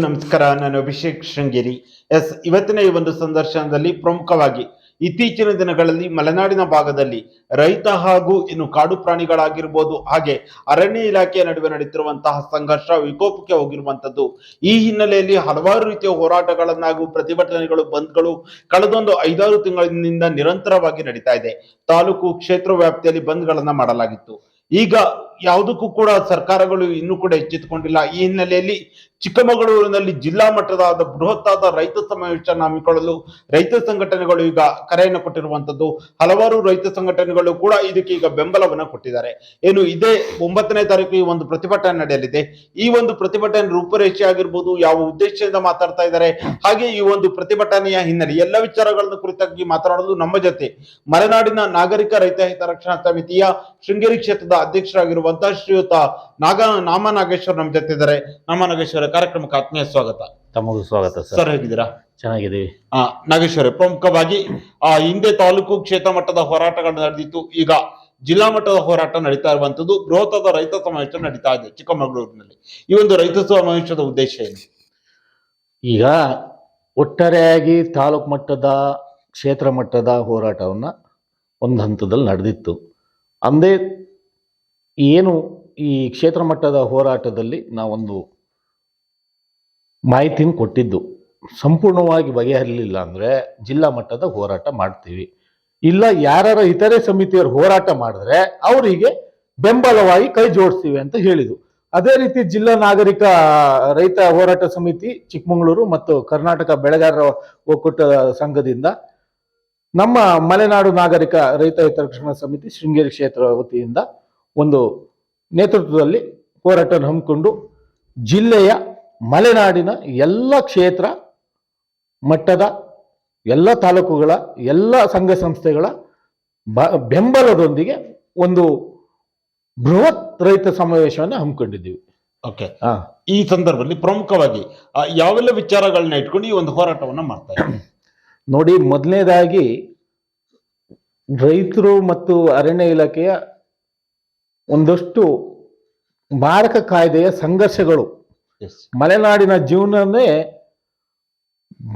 ನಮಸ್ಕಾರ, ನಾನು ಅಭಿಷೇಕ್ ಶೃಂಗೇರಿ. ಎಸ್, ಇವತ್ತಿನ ಈ ಒಂದು ಸಂದರ್ಶನದಲ್ಲಿ ಪ್ರಮುಖವಾಗಿ ಇತ್ತೀಚಿನ ದಿನಗಳಲ್ಲಿ ಮಲೆನಾಡಿನ ಭಾಗದಲ್ಲಿ ರೈತ ಹಾಗೂ ಇನ್ನು ಕಾಡು ಪ್ರಾಣಿಗಳಾಗಿರ್ಬೋದು, ಹಾಗೆ ಅರಣ್ಯ ಇಲಾಖೆಯ ನಡುವೆ ನಡೆಯುತ್ತಿರುವಂತಹ ಸಂಘರ್ಷ ವಿಕೋಪಕ್ಕೆ ಹೋಗಿರುವಂತದ್ದು ಈ ಹಿನ್ನೆಲೆಯಲ್ಲಿ ಹಲವಾರು ರೀತಿಯ ಹೋರಾಟಗಳನ್ನ ಹಾಗೂ ಪ್ರತಿಭಟನೆಗಳು, ಬಂದ್ಗಳು ಕಳೆದೊಂದು ಐದಾರು ತಿಂಗಳಿನಿಂದ ನಿರಂತರವಾಗಿ ನಡೀತಾ ಇದೆ. ತಾಲೂಕು ಕ್ಷೇತ್ರ ವ್ಯಾಪ್ತಿಯಲ್ಲಿ ಬಂದ್ಗಳನ್ನ ಮಾಡಲಾಗಿತ್ತು. ಈಗ ಯಾವುದಕ್ಕೂ ಕೂಡ ಸರ್ಕಾರಗಳು ಇನ್ನೂ ಕೂಡ ಎಚ್ಚೆತ್ತುಕೊಂಡಿಲ್ಲ ಈ ಹಿನ್ನೆಲೆಯಲ್ಲಿ ಚಿಕ್ಕಮಗಳೂರಿನಲ್ಲಿ ಜಿಲ್ಲಾ ಮಟ್ಟದಾದ ಬೃಹತ್ತಾದ ರೈತ ಸಮಾವೇಶವನ್ನು ಹಮ್ಮಿಕೊಳ್ಳಲು ರೈತ ಸಂಘಟನೆಗಳು ಈಗ ಕರೆಯನ್ನು ಕೊಟ್ಟಿರುವಂತದ್ದು ಹಲವಾರು ರೈತ ಸಂಘಟನೆಗಳು ಕೂಡ ಇದಕ್ಕೆ ಈಗ ಬೆಂಬಲವನ್ನು ಕೊಟ್ಟಿದ್ದಾರೆ. ಏನು ಇದೇ ಒಂಬತ್ತನೇ ತಾರೀಕು ಈ ಒಂದು ಪ್ರತಿಭಟನೆ ನಡೆಯಲಿದೆ. ಈ ಒಂದು ಪ್ರತಿಭಟನೆ ರೂಪುರೇಷೆ ಆಗಿರ್ಬೋದು, ಯಾವ ಉದ್ದೇಶದಿಂದ ಮಾತಾಡ್ತಾ ಇದ್ದಾರೆ, ಹಾಗೆ ಈ ಒಂದು ಪ್ರತಿಭಟನೆಯ ಹಿನ್ನೆಲೆ ಎಲ್ಲ ವಿಚಾರಗಳನ್ನು ಕುರಿತಾಗಿ ಮಾತನಾಡಲು ನಮ್ಮ ಜೊತೆ ಮಲೆನಾಡಿನ ನಾಗರಿಕ ರೈತ ಹಿತರಕ್ಷಣಾ ಸಮಿತಿಯ ಶೃಂಗೇರಿ ಕ್ಷೇತ್ರದ ಅಧ್ಯಕ್ಷರಾಗಿರುವಂತಹ ಶ್ರೀಯುತ ನಾಗ ನಾಮ ನಾಗೇಶ್ವರ್ ನಮ್ಮ ಜೊತೆ ಇದ್ದಾರೆ. ನಾಮ ನಾಗೇಶ್ವರ ಕಾರ್ಯಕ್ರಮಕ್ಕೆ ಆತ್ಮೀಯ ಸ್ವಾಗತ. ತಮಗೂ ಸ್ವಾಗತ ಸರ್. ಸರ್ ಹೇಗಿದ್ದೀರಾ? ಚೆನ್ನಾಗಿದ್ದೀವಿ. ಆ ನಾಗೇಶ್ವರ ಪ್ರಮುಖವಾಗಿ ಆ ಹಿಂದೆ ತಾಲೂಕು ಕ್ಷೇತ್ರ ಮಟ್ಟದ ಹೋರಾಟಗಳು ನಡೆದಿತ್ತು. ಈಗ ಜಿಲ್ಲಾ ಮಟ್ಟದ ಹೋರಾಟ ನಡೀತಾ ಇರುವಂತದ್ದು ಬೃಹತ್ತಾದ ರೈತ ಸಮಾವೇಶ ನಡೀತಾ ಇದೆ ಚಿಕ್ಕಮಗಳೂರಿನಲ್ಲಿ. ಈ ಒಂದು ರೈತ ಸಮಾವೇಶದ ಉದ್ದೇಶ ಏನು? ಈಗ ಒಟ್ಟಾರೆಯಾಗಿ ತಾಲೂಕು ಮಟ್ಟದ ಕ್ಷೇತ್ರ ಮಟ್ಟದ ಹೋರಾಟವನ್ನ ಒಂದು ಹಂತದಲ್ಲಿ ನಡೆದಿತ್ತು. ಅಂದೇ ಏನು ಈ ಕ್ಷೇತ್ರ ಮಟ್ಟದ ಹೋರಾಟದಲ್ಲಿ ನಾವೊಂದು ಮಾಹಿತಿನ ಕೊಟ್ಟಿದ್ದು, ಸಂಪೂರ್ಣವಾಗಿ ಬಗೆಹರಿಲಿಲ್ಲ ಅಂದರೆ ಜಿಲ್ಲಾ ಮಟ್ಟದ ಹೋರಾಟ ಮಾಡ್ತೀವಿ. ಇಲ್ಲ ಯಾರ ಇತರೆ ಸಮಿತಿಯವರು ಹೋರಾಟ ಮಾಡಿದ್ರೆ ಅವರಿಗೆ ಬೆಂಬಲವಾಗಿ ಕೈ ಜೋಡಿಸ್ತೀವಿ ಅಂತ ಹೇಳಿದ್ರು ಅದೇ ರೀತಿ ಜಿಲ್ಲಾ ನಾಗರಿಕ, ರೈತ ಹೋರಾಟ ಸಮಿತಿ ಚಿಕ್ಕಮಗಳೂರು ಮತ್ತು ಕರ್ನಾಟಕ ಬೆಳೆಗಾರರ ಒಕ್ಕೂಟ ಸಂಘದಿಂದ ನಮ್ಮ ಮಲೆನಾಡು ನಾಗರಿಕ ರೈತ ಹಿತರಕ್ಷಣಾ ಸಮಿತಿ ಶೃಂಗೇರಿ ಕ್ಷೇತ್ರ ವತಿಯಿಂದ ಒಂದು ನೇತೃತ್ವದಲ್ಲಿ ಹೋರಾಟ ಹಮ್ಮಿಕೊಂಡು ಜಿಲ್ಲೆಯ ಮಲೆನಾಡಿನ ಎಲ್ಲ ಕ್ಷೇತ್ರ ಮಟ್ಟದ ಎಲ್ಲ ತಾಲೂಕುಗಳ ಎಲ್ಲ ಸಂಘ ಸಂಸ್ಥೆಗಳ ಬ- ಬೆಂಬಲದೊಂದಿಗೆ ಒಂದು ಬೃಹತ್ ರೈತ ಸಮಾವೇಶವನ್ನು ಹಮ್ಮಿಕೊಂಡಿದ್ದೀವಿ. ಓಕೆ ಈ ಸಂದರ್ಭದಲ್ಲಿ ಪ್ರಮುಖವಾಗಿ ಯಾವೆಲ್ಲ ವಿಚಾರಗಳನ್ನ ಇಟ್ಕೊಂಡು ಈ ಒಂದು ಹೋರಾಟವನ್ನು ಮಾಡ್ತಾ ಇದ್ದಾರೆ? ನೋಡಿ ಮೊದಲನೇದಾಗಿ ರೈತರು ಮತ್ತು ಅರಣ್ಯ ಇಲಾಖೆಯ ಒಂದಷ್ಟು ಮಾರಕ ಕಾಯ್ದೆಯ ಸಂಘರ್ಷಗಳು. ಮಲೆನಾಡಿನ ಜೀವನನೇ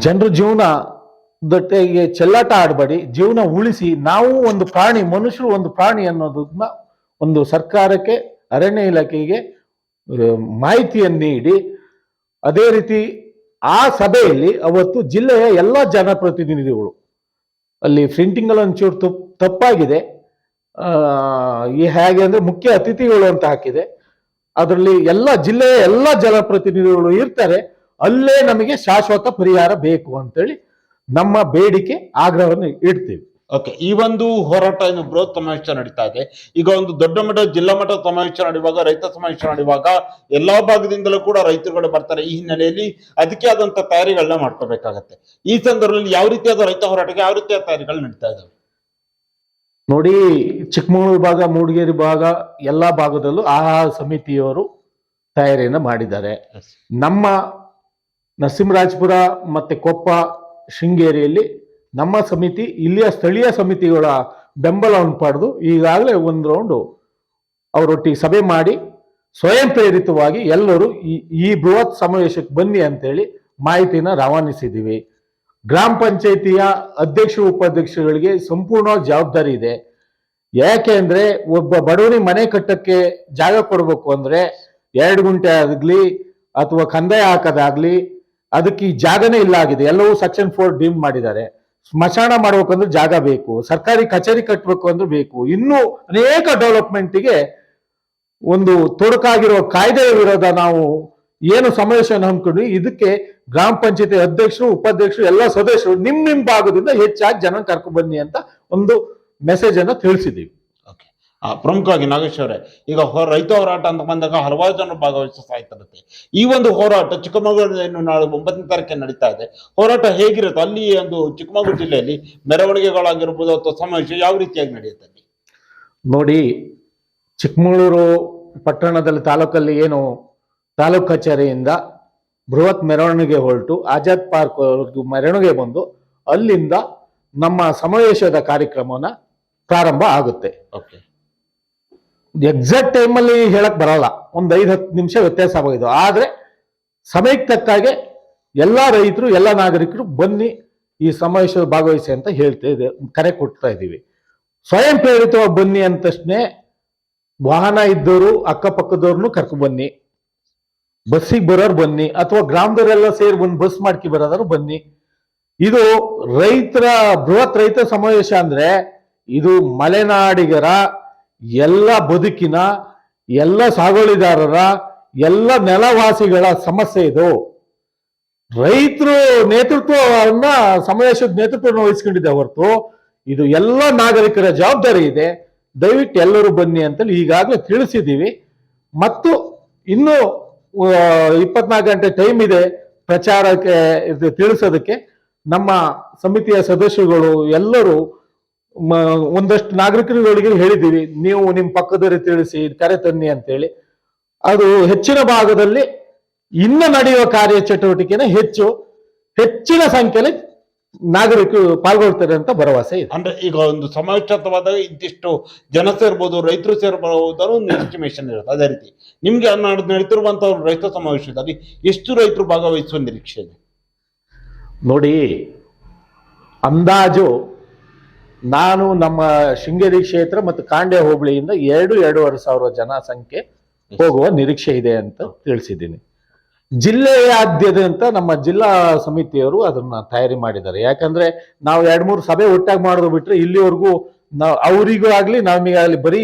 ಜನರ ಜೀವನ ಜೊತೆಗೆ ಚೆಲ್ಲಾಟ ಆಡಬೇಡಿ. ಜೀವನ ಉಳಿಸಿ. ನಾವು ಒಂದು ಪ್ರಾಣಿ ಮನುಷ್ಯರು ಒಂದು ಪ್ರಾಣಿ ಅನ್ನೋದನ್ನ ಒಂದು ಸರ್ಕಾರಕ್ಕೆ ಅರಣ್ಯ ಇಲಾಖೆಗೆ ಮಾಹಿತಿಯನ್ನು ನೀಡಿ. ಅದೇ ರೀತಿ ಆ ಸಭೆಯಲ್ಲಿ ಅವತ್ತು ಜಿಲ್ಲೆಯ ಎಲ್ಲ ಜನಪ್ರತಿನಿಧಿಗಳು ಅಲ್ಲಿ ಪ್ರಿಂಟಿಂಗ್ ಅಲ್ಲಿ ಒಂಚೂರು ತಪ್ ತಪ್ಪಾಗಿದೆ. ಈ ಹೇಗೆ ಅಂದ್ರೆ ಮುಖ್ಯ ಅತಿಥಿಗಳು ಅಂತ ಹಾಕಿದೆ. ಅದರಲ್ಲಿ ಎಲ್ಲ ಜಿಲ್ಲೆಯ ಎಲ್ಲ ಜನಪ್ರತಿನಿಧಿಗಳು ಇರ್ತಾರೆ. ಅಲ್ಲೇ ನಮಗೆ ಶಾಶ್ವತ ಪರಿಹಾರ ಬೇಕು ಅಂತೇಳಿ ನಮ್ಮ ಬೇಡಿಕೆ, ಆಗ್ರಹವನ್ನು ಇಡ್ತೀವಿ. ಓಕೆ ಈ ಒಂದು ಹೋರಾಟ ಏನು ಬೃಹತ್ ಸಮಾವೇಶ ನಡೀತಾ ಇದೆ. ಈಗ ಒಂದು ದೊಡ್ಡ ಮಟ್ಟ, ಜಿಲ್ಲಾ ಮಟ್ಟದ ಸಮಾವೇಶ ನಡೆಯುವಾಗ, ರೈತ ಸಮಾವೇಶ ನಡೆಯುವಾಗ ಎಲ್ಲಾ ಭಾಗದಿಂದಲೂ ಕೂಡ ರೈತರುಗಳು ಬರ್ತಾರೆ. ಈ ಹಿನ್ನೆಲೆಯಲ್ಲಿ ಅದಕ್ಕೆ ಆದಂತ ತಯಾರಿಗಳನ್ನ ಮಾಡ್ಕೋಬೇಕಾಗತ್ತೆ. ಈ ಸಂದರ್ಭದಲ್ಲಿ ಯಾವ ರೀತಿಯಾದ ರೈತ ಹೋರಾಟಕ್ಕೆ ಯಾವ ರೀತಿಯ ತಯಾರಿಗಳು ನಡೀತಾ ಇದಾವೆ? ನೋಡಿ ಚಿಕ್ಕಮಗಳೂರು ಭಾಗ ಮೂಡಿಗೆರೆ ಭಾಗ ಎಲ್ಲ ಭಾಗದಲ್ಲೂ ಆ ಸಮಿತಿಯವರು ತಯಾರಿಯನ್ನು ಮಾಡಿದ್ದಾರೆ. ನಮ್ಮ ನರಸಿಂಹರಾಜಪುರ ಮತ್ತೆ ಕೊಪ್ಪ ಶೃಂಗೇರಿಯಲ್ಲಿ ನಮ್ಮ ಸಮಿತಿ ಇಲ್ಲಿಯ ಸ್ಥಳೀಯ ಸಮಿತಿಗಳ ಬೆಂಬಲವನ್ನು ಪಡೆದು ಈಗಾಗಲೇ ಒಂದು ರೌಂಡು ಅವರೊಟ್ಟಿಗೆ ಸಭೆ ಮಾಡಿ ಸ್ವಯಂ ಪ್ರೇರಿತವಾಗಿ ಎಲ್ಲರೂ ಈ ಈ ಬೃಹತ್ ಸಮಾವೇಶಕ್ಕೆ ಬನ್ನಿ ಅಂತೇಳಿ ಮಾಹಿತಿನ ರವಾನಿಸಿದ್ದೀವಿ. ಗ್ರಾಮ ಪಂಚಾಯಿತಿಯ ಅಧ್ಯಕ್ಷ ಉಪಾಧ್ಯಕ್ಷಗಳಿಗೆ ಸಂಪೂರ್ಣ ಜವಾಬ್ದಾರಿ ಇದೆ. ಯಾಕೆ ಅಂದ್ರೆ ಒಬ್ಬ ಬಡವನಿಗೆ ಮನೆ ಕಟ್ಟಕ್ಕೆ ಜಾಗ ಕೊಡ್ಬೇಕು ಅಂದ್ರೆ ಎರಡು ಗುಂಟೆ ಆಗ್ಲಿ ಅಥವಾ ಕಂದಾಯ ಹಾಕೋದಾಗ್ಲಿ ಅದಕ್ಕೆ ಈ ಜಾಗನೇ ಇಲ್ಲ ಆಗಿದೆ. ಎಲ್ಲವೂ ಸೆಕ್ಷನ್ ಫೋರ್ ಡೀಮ್ ಮಾಡಿದ್ದಾರೆ. ಸ್ಮಶಾನ ಮಾಡ್ಬೇಕಂದ್ರೆ ಜಾಗ ಬೇಕು. ಸರ್ಕಾರಿ ಕಚೇರಿ ಕಟ್ಟಬೇಕು ಅಂದ್ರೆ ಬೇಕು. ಇನ್ನೂ ಅನೇಕ ಡೆವಲಪ್ಮೆಂಟ್ಗೆ ಒಂದು ತೊಡಕಾಗಿರೋ ಕಾಯ್ದೆಯ ವಿರೋಧ ನಾವು ಏನು ಸಮಾವೇಶವನ್ನು ಹಮ್ಮಿಕೊಂಡು ಇದಕ್ಕೆ ಗ್ರಾಮ ಪಂಚಾಯತಿ ಅಧ್ಯಕ್ಷರು ಉಪಾಧ್ಯಕ್ಷರು ಎಲ್ಲ ಸದಸ್ಯರು ನಿಮ್ ನಿಮ್ ಭಾಗದಿಂದ ಹೆಚ್ಚಾಗಿ ಜನ ಕರ್ಕೊಂಡು ಬನ್ನಿ ಅಂತ ಒಂದು ಮೆಸೇಜ್ ಅನ್ನು ತಿಳಿಸಿದೀವಿ. ಓಕೆ ಆ, ಪ್ರಮುಖವಾಗಿ ನಾಗೇಶ್ ಅವರೇ ಈಗ ಹೊ- ರೈತ ಹೋರಾಟ ಅಂತ ಬಂದಾಗ ಹಲವಾರು ಜನರು ಭಾಗವಹಿಸ್ತಾ ಇರುತ್ತೆ ಈ ಒಂದು ಹೋರಾಟ ಚಿಕ್ಕಮಗಳೂರಿನ ನಾಳೆ ಒಂಬತ್ತನೇ ತಾರೀಕಿಗೆ ನಡೀತಾ ಇದೆ. ಹೋರಾಟ ಹೇಗಿರುತ್ತೆ? ಅಲ್ಲಿ ಒಂದು ಚಿಕ್ಕಮಗಳೂರು ಜಿಲ್ಲೆಯಲ್ಲಿ ಮೆರವಣಿಗೆಗಳಾಗಿರ್ಬೋದು ಅಥವಾ ಸಮಾವೇಶ ಯಾವ ರೀತಿಯಾಗಿ ನಡೆಯುತ್ತೆ ಅಲ್ಲಿ? ನೋಡಿ ಚಿಕ್ಕಮಗಳೂರು ಪಟ್ಟಣದಲ್ಲಿ ತಾಲೂಕಲ್ಲಿ ಏನು ತಾಲೂಕ್ ಕಚೇರಿಯಿಂದ ಬೃಹತ್ ಮೆರವಣಿಗೆ ಹೊರಟು ಆಜಾದ್ ಪಾರ್ಕ್ ಮೆರವಣಿಗೆ ಬಂದು ಅಲ್ಲಿಂದ ನಮ್ಮ ಸಮಾವೇಶದ ಕಾರ್ಯಕ್ರಮವನ್ನ ಪ್ರಾರಂಭ ಆಗುತ್ತೆ. ಓಕೆ ಎಕ್ಸಾಕ್ಟ್ ಟೈಮಲ್ಲಿ ಹೇಳಕ್ ಬರಲ್ಲ. ಒಂದ್ ಐದು ಹತ್ತು ನಿಮಿಷ ವ್ಯತ್ಯಾಸ ಆಗೋದು ಆದ್ರೆ ಸಮಯಕ್ಕೆ ತಕ್ಕಾಗೆ ಎಲ್ಲ ರೈತರು ಎಲ್ಲ ನಾಗರಿಕರು ಬನ್ನಿ ಈ ಸಮಾವೇಶದ ಭಾಗವಹಿಸಿ ಅಂತ ಹೇಳ್ತಾ ಇದೆ ಕರೆ ಕೊಡ್ತಾ ಇದ್ದೀವಿ. ಸ್ವಯಂ ಪ್ರೇರಿತವಾಗಿ ಬನ್ನಿ ಅಂತಷ್ಟೇ ವಾಹನ ಇದ್ದವರು ಅಕ್ಕಪಕ್ಕದವ್ರನ್ನು ಕರ್ಕೊಂಡು ಬನ್ನಿ. ಬಸ್ಸಿಗೆ ಬರೋರು ಬನ್ನಿ, ಅಥವಾ ಗ್ರಾಮದವರೆಲ್ಲ ಸೇರಿ ಬಂದು ಬಸ್ ಮಾಡ್ಕಿ ಬರೋದಾದ್ರು ಬನ್ನಿ. ಇದು ರೈತರ, ಬೃಹತ್ ರೈತ ಸಮಾವೇಶ ಅಂದ್ರೆ ಇದು ಮಲೆನಾಡಿಗರ ಎಲ್ಲ ಬದುಕಿನ, ಎಲ್ಲ ಸಾಗುವಳಿದಾರರ, ಎಲ್ಲ ನೆಲವಾಸಿಗಳ ಸಮಸ್ಯೆ ಇದು. ರೈತರು ನೇತೃತ್ವವನ್ನ, ಸಮಾವೇಶದ ನೇತೃತ್ವವನ್ನು ವಹಿಸ್ಕೊಂಡಿದೆ ಹೊರತು, ಇದು ಎಲ್ಲ ನಾಗರಿಕರ ಜವಾಬ್ದಾರಿ ಇದೆ. ದಯವಿಟ್ಟು ಎಲ್ಲರೂ ಬನ್ನಿ ಅಂತೇಳಿ ಈಗಾಗಲೇ ತಿಳಿಸಿದ್ದೀವಿ. ಮತ್ತು ಇನ್ನು ಇಪ್ಪತ್ನಾಲ್ಕು ಗಂಟೆ ಟೈಮ್ ಇದೆ ಪ್ರಚಾರಕ್ಕೆ ತಿಳಿಸೋದಕ್ಕೆ. ನಮ್ಮ ಸಮಿತಿಯ ಸದಸ್ಯರುಗಳು ಎಲ್ಲರೂ ಒಂದಷ್ಟು ನಾಗರಿಕರುಗಳಿಗೆ ಹೇಳಿದ್ದೀವಿ. ನೀವು ನಿಮ್ಮ ಪಕ್ಕದವರಿಗೆ ತಿಳಿಸಿ, ಕರೆ ತನ್ನಿ ಅಂತೇಳಿ. ಅದು ಹೆಚ್ಚಿನ ಭಾಗದಲ್ಲಿ ಇನ್ನು ನಡೆಯುವ ಕಾರ್ಯಚಟುವಟಿಕೆನ ಹೆಚ್ಚು, ಹೆಚ್ಚಿನ ಸಂಖ್ಯೆಯಲ್ಲಿ ನಾಗರಿಕರು ಪಾಲ್ಗೊಳ್ತಾರೆ ಅಂತ ಭರವಸೆ ಇದೆ. ಅಂದ್ರೆ ಈಗ ಒಂದು ಸಮಾವೇಶವಾದಾಗ ಇಂತಿಷ್ಟು ಜನ ಸೇರ್ಬೋದು ರೈತರು ಸೇರ್ಬೋದು ಒಂದು ಎಸ್ಟಿಮೇಷನ್ ಇರುತ್ತೆ. ಅದೇ ರೀತಿ ನಿಮ್ಗೆ ನಾಡ್ದು ನಡೀತಿರುವಂತಹ ಒಂದು ರೈತ ಸಮಾವೇಶದಲ್ಲಿ ಎಷ್ಟು ರೈತರು ಭಾಗವಹಿಸುವ ನಿರೀಕ್ಷೆ ಇದೆ? ನೋಡಿ ಅಂದಾಜು ನಾನು ನಮ್ಮ ಶೃಂಗೇರಿ ಕ್ಷೇತ್ರ ಮತ್ತು ಕಾಂಡ್ಯ ಹೋಬಳಿಯಿಂದ ಎರಡು ಎರಡೂವರೆ ಸಾವಿರ ಜನ ಸಂಖ್ಯೆ ಹೋಗುವ ನಿರೀಕ್ಷೆ ಇದೆ ಅಂತ ತಿಳಿಸಿದ್ದೀನಿ. ಜಿಲ್ಲೆಯಾದ್ಯಂತ ನಮ್ಮ ಜಿಲ್ಲಾ ಸಮಿತಿಯವರು ಅದನ್ನ ತಯಾರಿ ಮಾಡಿದ್ದಾರೆ. ಯಾಕಂದ್ರೆ ನಾವು ಎರಡ್ ಮೂರು ಸಭೆ ಒಟ್ಟಾಗಿ ಮಾಡೋದು ಬಿಟ್ರೆ ಇಲ್ಲಿವರೆಗೂ ನಾವು ಅವರಿಗೂ ಆಗ್ಲಿ ನಮಗಾಗ್ಲಿ ಬರೀ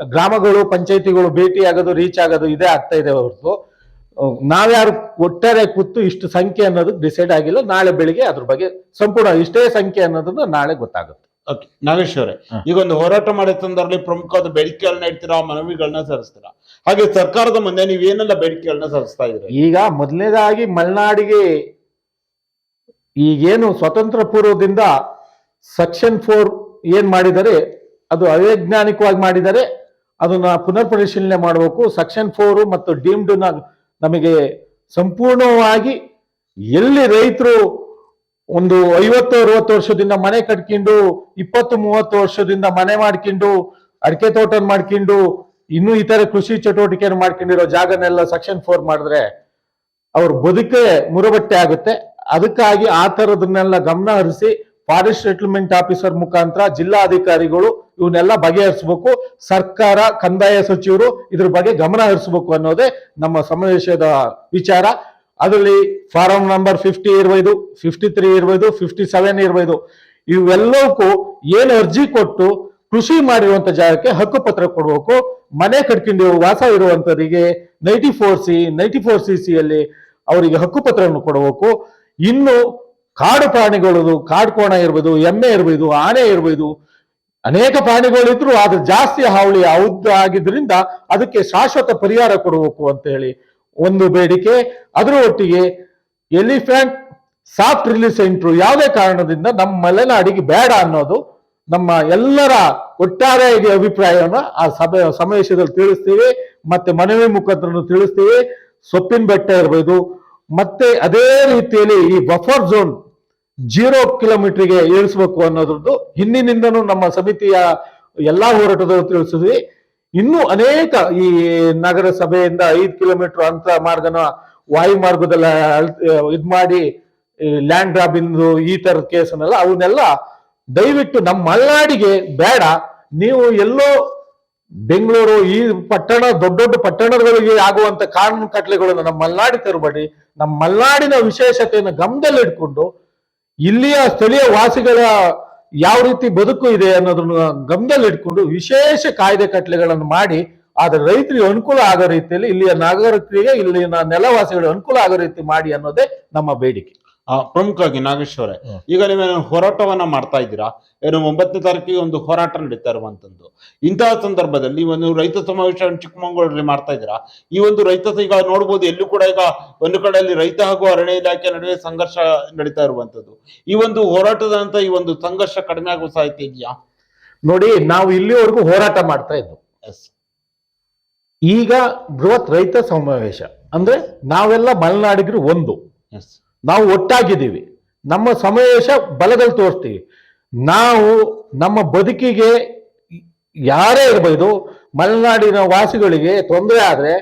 ಗ್ರಾಮಗಳು ಪಂಚಾಯತಿಗಳು ಭೇಟಿ ಆಗೋದು ರೀಚ್ ಆಗೋದು ಇದೇ ಆಗ್ತಾ ಇದೆ ಹೊರತು. ನಾವ್ಯಾರು ಒಟ್ಟಾರೆ ಕೂತು ಇಷ್ಟು ಸಂಖ್ಯೆ ಅನ್ನೋದು ಡಿಸೈಡ್ ಆಗಿಲ್ಲ. ನಾಳೆ ಬೆಳಿಗ್ಗೆ ಅದ್ರ ಬಗ್ಗೆ ಸಂಪೂರ್ಣ ಇಷ್ಟೇ ಸಂಖ್ಯೆ ಅನ್ನೋದನ್ನ ನಾಳೆ ಗೊತ್ತಾಗುತ್ತೆ. ಓಕೆ ನಾಗೇಶ್ವರೇ ಹ. ಈಗ ಒಂದು ಹೋರಾಟ ಮಾಡೋ ಸಂದರ್ಭದಲ್ಲಿ ಪ್ರಮುಖವಾದ ಬೇಡಿಕೆಗಳನ್ನ ಇಡ್ತೀರಾ ಮನವಿಗಳನ್ನ ಸಲ್ಲಿಸ್ತೀರಾ? ಹಾಗೆ ಸರ್ಕಾರದ ಮುಂದೆ ನೀವು ಏನೆಲ್ಲ ಬೇಡಿಕೆಗಳನ್ನ ಸಲ್ಲಿಸ್ತಾ ಇದ್ರಿ ಈಗ ಮೊದಲನೇದಾಗಿ ಮಲೆನಾಡಿಗೆ ಈಗೇನು ಸ್ವತಂತ್ರ ಪೂರ್ವದಿಂದ ಸೆಕ್ಷನ್ ಫೋರ್ ಏನ್ ಮಾಡಿದರೆ, ಅದು ಅವೈಜ್ಞಾನಿಕವಾಗಿ ಮಾಡಿದರೆ, ಅದನ್ನ ಪುನರ್ ಪರಿಶೀಲನೆ ಮಾಡಬೇಕು. ಸೆಕ್ಷನ್ ಫೋರ್ ಮತ್ತು ಡೀಮ್ಡ್ ನಮಗೆ ಸಂಪೂರ್ಣವಾಗಿ ಎಲ್ಲಿ ರೈತರು ಒಂದು ಐವತ್ತು, ಅರವತ್ತು ವರ್ಷದಿಂದ ಮನೆ ಕಟ್ಕೊಂಡು, ಇಪ್ಪತ್ತು, ಮೂವತ್ತು ವರ್ಷದಿಂದ ಮನೆ ಮಾಡ್ಕೊಂಡು, ಅಡಿಕೆ ತೋಟ ಮಾಡ್ಕೊಂಡು ಇನ್ನು ಇತರ ಕೃಷಿ ಚಟುವಟಿಕೆಯನ್ನು ಮಾಡ್ಕೊಂಡಿರೋ ಜಾಗನೆಲ್ಲ ಸೆಕ್ಷನ್ ಫೋರ್ ಮಾಡಿದ್ರೆ ಅವ್ರ ಬದುಕೆ ಮುರಬಟ್ಟೆ ಆಗುತ್ತೆ. ಅದಕ್ಕಾಗಿ ಆ ತರದನ್ನೆಲ್ಲ ಗಮನ ಹರಿಸಿ ಫಾರೆಸ್ಟ್ ಸೆಟಲ್ಮೆಂಟ್ ಆಫೀಸರ್ ಮುಖಾಂತರ ಜಿಲ್ಲಾಧಿಕಾರಿಗಳು ಇವನ್ನೆಲ್ಲ ಬಗೆಹರಿಸಬೇಕು. ಸರ್ಕಾರ, ಕಂದಾಯ ಸಚಿವರು ಇದ್ರ ಬಗ್ಗೆ ಗಮನ ಹರಿಸಬೇಕು ಅನ್ನೋದೇ ನಮ್ಮ ಸಮಾವೇಶದ ವಿಚಾರ. ಅದರಲ್ಲಿ ಫಾರಂ ನಂಬರ್ ಫಿಫ್ಟಿ ಇರಬಹುದು ಫಿಫ್ಟಿ ತ್ರೀ ಇರ್ಬೋದು ಫಿಫ್ಟಿ ಸೆವೆನ್ ಇರ್ಬೋದು. ಇವೆಲ್ಲಕ್ಕೂ ಏನು ಅರ್ಜಿ ಕೊಟ್ಟು ಕೃಷಿ ಮಾಡಿರುವಂತ ಜಾಗಕ್ಕೆ ಹಕ್ಕುಪತ್ರ ಕೊಡಬೇಕು. ಮನೆ ಕಟ್ಕೊಂಡು ವಾಸ ಇರುವಂತವರಿಗೆ ninety four C ninety four C C ಅಲ್ಲಿ ಅವರಿಗೆ ಹಕ್ಕುಪತ್ರವನ್ನು ಕೊಡಬೇಕು. ಇನ್ನು ಕಾಡು ಪ್ರಾಣಿಗಳದು ಕಾಡು ಕೋಣ ಇರ್ಬೋದು, ಎಮ್ಮೆ ಇರ್ಬೋದು, ಆನೆ ಇರ್ಬೋದು, ಅನೇಕ ಪ್ರಾಣಿಗಳಿದ್ರು ಆದ್ರೆ ಜಾಸ್ತಿ ಹಾವಳಿ ಹೌದು ಆಗಿದ್ರಿಂದ ಅದಕ್ಕೆ ಶಾಶ್ವತ ಪರಿಹಾರ ಕೊಡಬೇಕು ಅಂತ ಹೇಳಿ ಒಂದು ಬೇಡಿಕೆ. ಅದರ ಒಟ್ಟಿಗೆ ಎಲಿಫೆಂಟ್ ಸಾಫ್ಟ್ ರಿಲೀಸ್ ಸೆಂಟ್ರು ಯಾವುದೇ ಕಾರಣದಿಂದ ನಮ್ಮ ಮಲೆನಾಡಿಗೆ ಬೇಡ ಅನ್ನೋದು ನಮ್ಮ ಎಲ್ಲರ ಒಟ್ಟಾರೆ ಅಭಿಪ್ರಾಯವನ್ನು ಆ ಸಭೆ ಸಮಾವೇಶದಲ್ಲಿ ತಿಳಿಸ್ತೀವಿ, ಮತ್ತೆ ಮನವಿ ಮುಖಾಂತರ ತಿಳಿಸ್ತೀವಿ, ಸೊಪ್ಪಿನ ಬೆಟ್ಟ ಇರ್ಬೋದು, ಮತ್ತೆ ಅದೇ ರೀತಿಯಲ್ಲಿ ಈ ಬಫರ್ ಝೋನ್ ಜೀರೋ ಕಿಲೋಮೀಟರ್ಗೆ ಏರಿಸಬೇಕು ಅನ್ನೋದ್ರದ್ದು ಹಿಂದಿನಿಂದನೂ ನಮ್ಮ ಸಮಿತಿಯ ಎಲ್ಲಾ ಹೋರಾಟದವರು ತಿಳಿಸಿದ್ವಿ. ಇನ್ನೂ ಅನೇಕ ಈ ನಗರ ಸಭೆಯಿಂದ ಐದು ಕಿಲೋಮೀಟರ್ ಅಂತ ಮಾರ್ಗನ ವಾಯು ಮಾರ್ಗದಲ್ಲಿ ಇದ್ ಮಾಡಿ ಲ್ಯಾಂಡ್ ಗ್ರಾಬಿಂದು ಈ ತರದ ಕೇಸನ್ನೆಲ್ಲ ಅವನ್ನೆಲ್ಲ ದಯವಿಟ್ಟು ನಮ್ಮ ಮಲೆನಾಡಿಗೆ ಬೇಡ. ನೀವು ಎಲ್ಲೋ ಬೆಂಗಳೂರು ಈ ಪಟ್ಟಣ, ದೊಡ್ಡ ದೊಡ್ಡ ಪಟ್ಟಣಗಳಿಗೆ ಆಗುವಂತ ಕಾನೂನು ಕಟ್ಲೆಗಳನ್ನು ನಮ್ಮ ಮಲೆನಾಡಿ ತರಬೇಡಿ. ನಮ್ಮ ಮಲೆನಾಡಿನ ವಿಶೇಷತೆಯನ್ನು ಗಮನದಲ್ಲಿ ಇಟ್ಕೊಂಡು ಇಲ್ಲಿಯ ಸ್ಥಳೀಯ ವಾಸಿಗಳ ಯಾವ ರೀತಿ ಬದುಕು ಇದೆ ಅನ್ನೋದನ್ನ ಗಮನದಲ್ಲಿ ಇಟ್ಕೊಂಡು ವಿಶೇಷ ಕಾಯ್ದೆ ಕಟ್ಲೆಗಳನ್ನು ಮಾಡಿ, ಆದ್ರೆ ರೈತರಿಗೆ ಅನುಕೂಲ ಆಗೋ ರೀತಿಯಲ್ಲಿ ಇಲ್ಲಿಯ ನಾಗರಿಕರಿಗೆ ಇಲ್ಲಿನ ನೆಲವಾಸಿಗಳಿಗೆ ಅನುಕೂಲ ಆಗೋ ರೀತಿ ಮಾಡಿ ಅನ್ನೋದೇ ನಮ್ಮ ಬೇಡಿಕೆ. ಪ್ರಮುಖವಾಗಿ ನಾಗೇಶ್ವರ. ಈಗ ನೀವೇನು ಹೋರಾಟವನ್ನ ಮಾಡ್ತಾ ಇದ್ದೀರಾ? ಏನು ಒಂಬತ್ತನೇ ತಾರೀಕಿಗೆ ಒಂದು ಹೋರಾಟ ನಡೀತಾ ಇರುವಂತದ್ದು ಇಂತಹ ಸಂದರ್ಭದಲ್ಲಿ ಒಂದು ರೈತ ಸಮಾವೇಶ ಚಿಕ್ಕಮಗಳೂರಲ್ಲಿ ಮಾಡ್ತಾ ಇದ್ದೀರಾ? ಈ ಒಂದು ರೈತ ಈಗ ನೋಡ್ಬೋದು ಎಲ್ಲೂ ಕೂಡ ಈಗ ಒಂದು ಕಡೆಯಲ್ಲಿ ರೈತ ಹಾಗೂ ಅರಣ್ಯ ಇಲಾಖೆ ನಡುವೆ ಸಂಘರ್ಷ ನಡೀತಾ ಇರುವಂತದ್ದು. ಈ ಒಂದು ಹೋರಾಟದ ಅಂತ ಈ ಒಂದು ಸಂಘರ್ಷ ಕಡಿಮೆ ಆಗುವ ಸಾಧ್ಯತೆ ಇದೆಯಾ? ನೋಡಿ ನಾವು ಇಲ್ಲಿವರೆಗೂ ಹೋರಾಟ ಮಾಡ್ತಾ ಇದ್ವು ಈಗ ಬೃಹತ್ ರೈತ ಸಮಾವೇಶ. ಅಂದ್ರೆ ನಾವೆಲ್ಲ ಮಲೆನಾಡಿಗರು ಒಂದು. ಎಸ್ ನಾವು ಒಟ್ಟಾಗಿದ್ದೀವಿ. ನಮ್ಮ ಸಮಾವೇಶ ಬಲದಲ್ಲಿ ತೋರಿಸ್ತೀವಿ. ನಾವು ನಮ್ಮ ಬದುಕಿಗೆ ಯಾರೇ ಇರಬಹುದು ಮಲೆನಾಡಿನ ವಾಸಿಗಳಿಗೆ ತೊಂದರೆ ಆದ್ರೆ